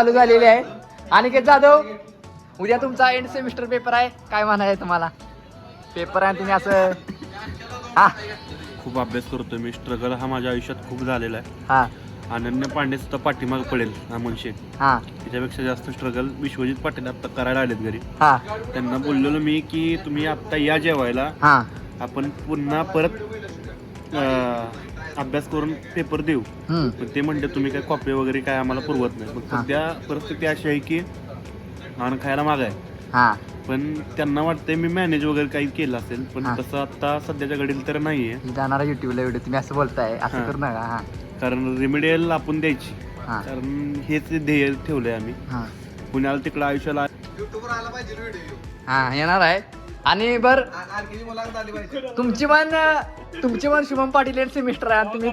चालू झालेली आहे. अनिकेत जाधव उद्या तुमचा एंड सेमिस्टर पेपर आहे. काय म्हणाय तुम्हाला? पेपर आहे तुम्ही असं हा. खूप अभ्यास करतो मी. स्ट्रगल हा माझ्या आयुष्यात खूप झालेला आहे. हा. अनन्य पांडे सुद्धा पाठीमाग पडेल अमोल शेख हा. त्याच्यापेक्षा जास्त स्ट्रगल विश्वजित पाटील आता करायला आलेत घरी. हा. त्यांना बोललेलो मी की तुम्ही आत्ता या जेवायला. हा. आपण पुन्हा परत अं, अभ्यास करून पेपर देऊ. पण ते म्हणले तुम्ही काय कॉपी वगैरे काय आम्हाला पुरवत नाही. पण हा. सध्या परिस्थिती अशी आहे की अन्न खायला माग आहे. हा. पण त्यांना वाटतंय मी मॅनेज वगैरे काही केलं असेल पण. तसं आता सध्याच्या घडीला तर नाहीये. जाणार युट्यूबला व्हिडिओ तुम्ही असं बोलताय असं हा. करू नका हा. कारण रेमेडियल आपण द्यायची. कारण हेच ध्येय ठेवलंय आम्ही. हा. पुण्याला तिकडं आयुष्याला हा येणार आहे. आणि बर. तुमची पण तुमची पण शुभम पाटील एंड सेमिस्टर आहे आणि तुम्ही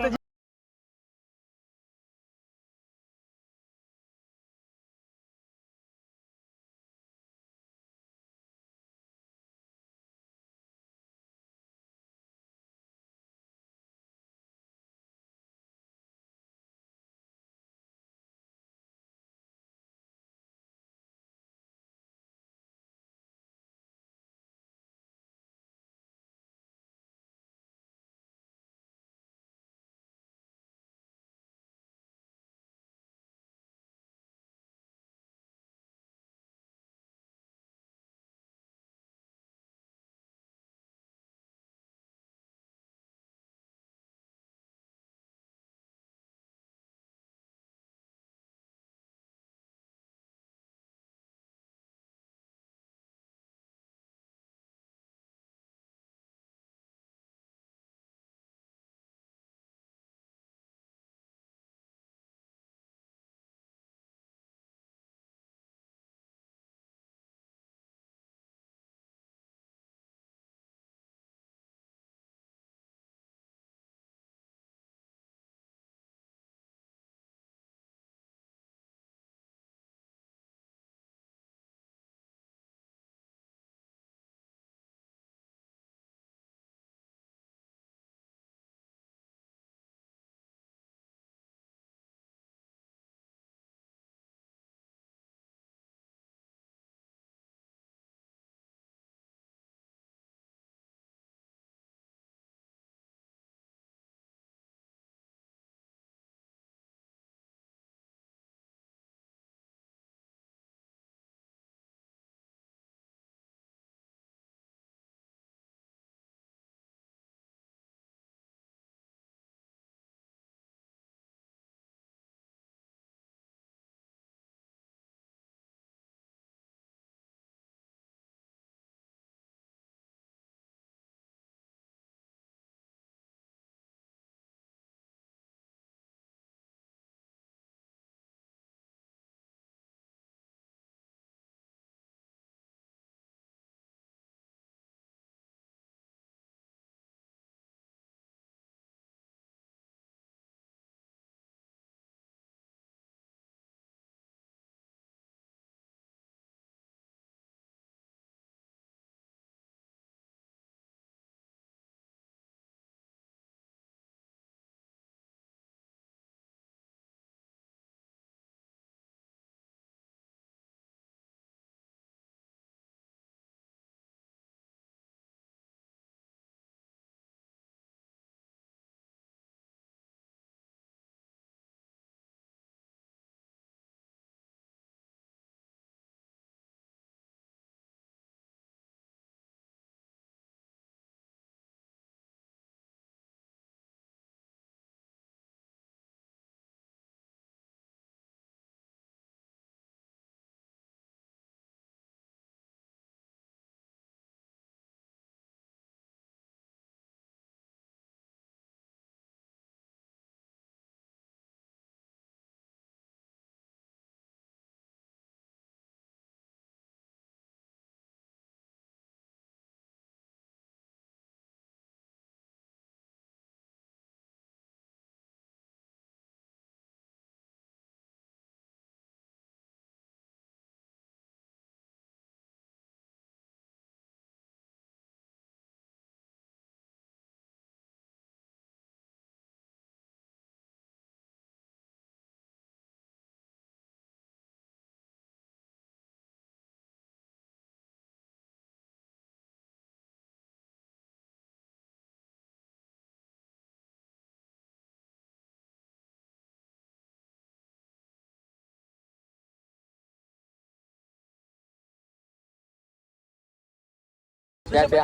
प्या प्या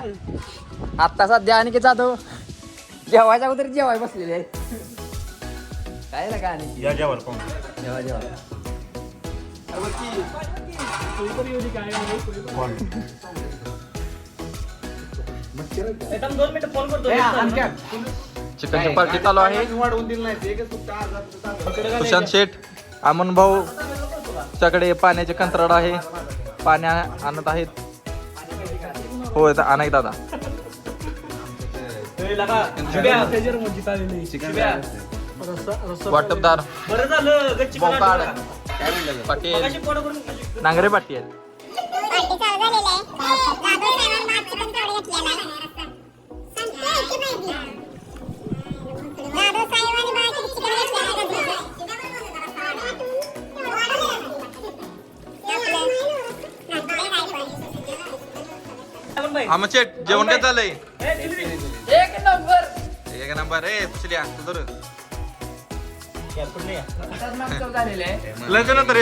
आत्ता सध्या आणि जाधव जेवायच्या अगोदर जेवाय बसलेले आहेत. काय ना काय आणि या जेवायला पाहून. जेवा जेवा. चिकनची पार्टी चालू आहे. सुशांत शेठ अमन भाऊ च्याकडे पाण्याचे कंत्राट आहे. पाणी आ- आणत आहेत. होय अनेक दादा वाटपदार बरं झालं गच्ची बोकाड. पाटील. नांगरे पाटील. आमचे शेठ जेवण काय झालंय? एक नंबर. एक नंबर. ए दुसऱ्या तुझं. लंच नंतर.